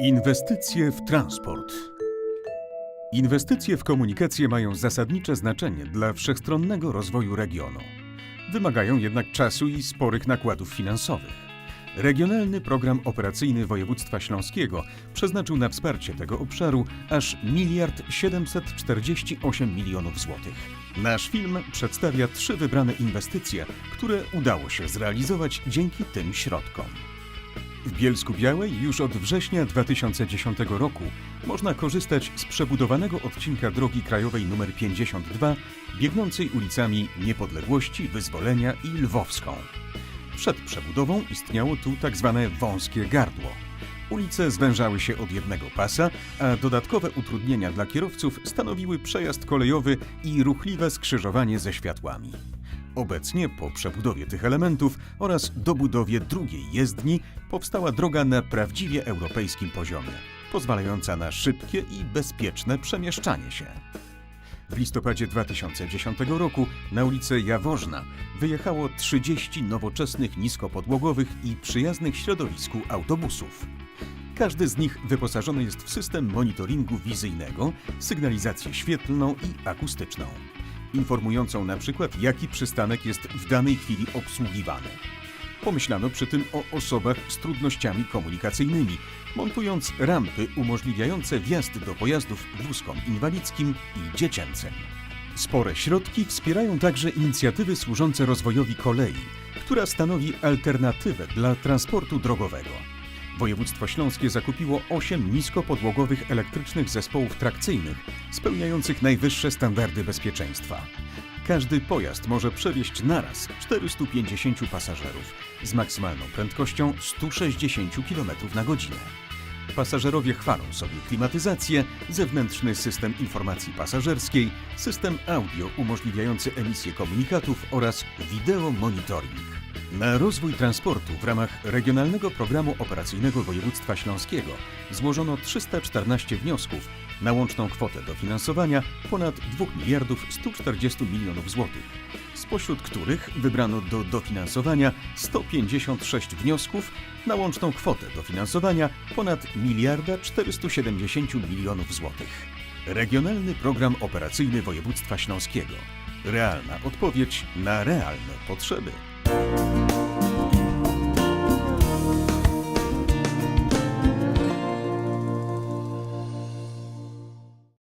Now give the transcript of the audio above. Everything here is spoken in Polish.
Inwestycje w transport. Inwestycje w komunikację mają zasadnicze znaczenie dla wszechstronnego rozwoju regionu. Wymagają jednak czasu i sporych nakładów finansowych. Regionalny Program Operacyjny Województwa Śląskiego przeznaczył na wsparcie tego obszaru aż miliard 748 milionów złotych. Nasz film przedstawia trzy wybrane inwestycje, które udało się zrealizować dzięki tym środkom. W Bielsku Białej już od września 2010 roku można korzystać z przebudowanego odcinka drogi krajowej nr 52 biegnącej ulicami Niepodległości, Wyzwolenia i Lwowską. Przed przebudową istniało tu tak zwane wąskie gardło. Ulice zwężały się od jednego pasa, a dodatkowe utrudnienia dla kierowców stanowiły przejazd kolejowy i ruchliwe skrzyżowanie ze światłami. Obecnie po przebudowie tych elementów oraz dobudowie drugiej jezdni powstała droga na prawdziwie europejskim poziomie, pozwalająca na szybkie i bezpieczne przemieszczanie się. W listopadzie 2010 roku na ulicę Jaworzna wyjechało 30 nowoczesnych niskopodłogowych i przyjaznych środowisku autobusów. Każdy z nich wyposażony jest w system monitoringu wizyjnego, sygnalizację świetlną i akustyczną, informującą na przykład jaki przystanek jest w danej chwili obsługiwany. Pomyślano przy tym o osobach z trudnościami komunikacyjnymi, montując rampy umożliwiające wjazd do pojazdów wózkom inwalidzkim i dziecięcym. Spore środki wspierają także inicjatywy służące rozwojowi kolei, która stanowi alternatywę dla transportu drogowego. Województwo Śląskie zakupiło 8 niskopodłogowych elektrycznych zespołów trakcyjnych, spełniających najwyższe standardy bezpieczeństwa. Każdy pojazd może przewieźć naraz 450 pasażerów z maksymalną prędkością 160 km na godzinę. Pasażerowie chwalą sobie klimatyzację, zewnętrzny system informacji pasażerskiej, system audio umożliwiający emisję komunikatów oraz wideo monitoring. Na rozwój transportu w ramach Regionalnego Programu Operacyjnego Województwa Śląskiego złożono 314 wniosków na łączną kwotę dofinansowania ponad 2 miliardów 140 milionów złotych, spośród których wybrano do dofinansowania 156 wniosków na łączną kwotę dofinansowania ponad miliarda 470 milionów złotych. Regionalny Program Operacyjny Województwa Śląskiego. Realna odpowiedź na realne potrzeby.